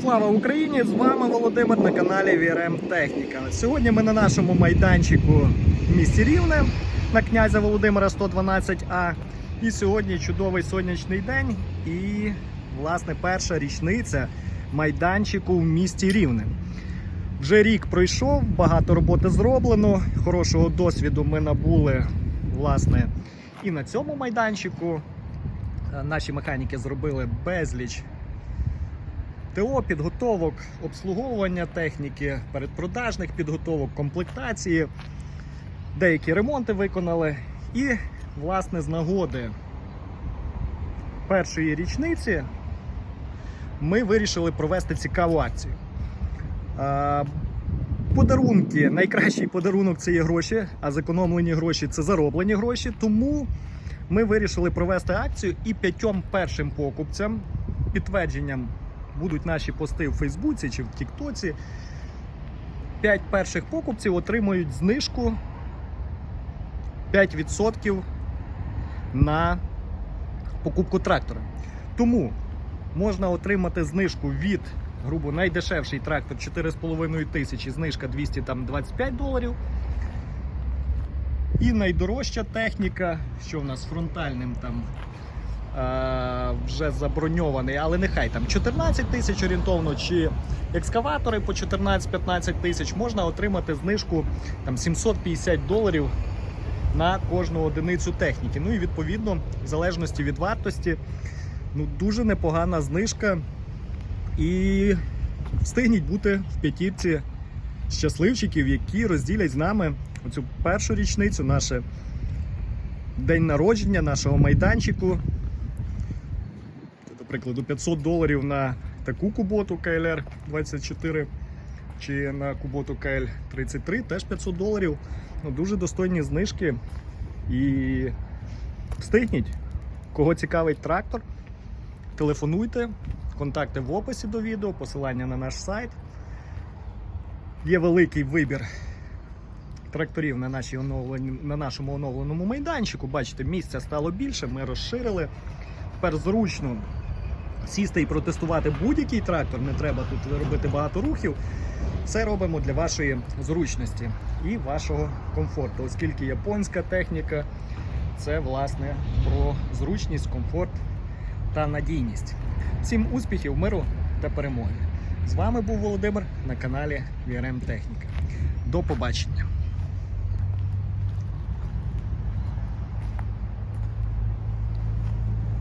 Слава Україні! З вами Володимир на каналі VRM Техніка. Сьогодні ми на нашому майданчику в місті Рівне на князя Володимира 112А. І сьогодні чудовий сонячний день і, власне, перша річниця майданчику в місті Рівне. Вже рік пройшов, багато роботи зроблено. Хорошого досвіду ми набули власне і на цьому майданчику. Е, Наші механіки зробили безліч ТО, підготовок, обслуговування техніки, передпродажних підготовок, комплектації, деякі ремонти виконали. І, власне, з нагоди першої річниці ми вирішили провести цікаву акцію. Подарунки, найкращий подарунок це є гроші, а зекономлені гроші це зароблені гроші. Тому ми вирішили провести акцію і п'ятьом першим покупцям підтвердженням будуть наші пости в Фейсбуці чи в Тіктоці. П'ять перших покупців отримують знижку 5% на покупку трактора. Тому можна отримати знижку від, грубо, найдешевший трактор 4,5 тисячі, знижка 225 доларів. І найдорожча техніка, що в нас з фронтальним там вже заброньований, але нехай там 14 тисяч орієнтовно, чи екскаватори по 14-15 тисяч можна отримати знижку там 750 доларів на кожну одиницю техніки. Ну і відповідно, в залежності від вартості, ну дуже непогана знижка. І встигніть бути в п'ятірці щасливчиків, які розділять з нами оцю першу річницю, наше день народження нашого майданчику. Прикладу, 500 доларів на таку куботу KLR 24 чи на куботу KL 33 теж 500 доларів. Ну, дуже достойні знижки. І встигніть, кого цікавить трактор, телефонуйте, контакти в описі до відео, посилання на наш сайт. Є великий вибір тракторів на, нашій оновлені, на нашому оновленому майданчику. Бачите, місця стало більше, ми розширили. Тепер зручно сісти і протестувати будь-який трактор, не треба тут робити багато рухів. Все робимо для вашої зручності і вашого комфорту, оскільки японська техніка це власне про зручність, комфорт та надійність. Всім успіхів, миру та перемоги! З вами був Володимир на каналі VRM Техніка. До побачення!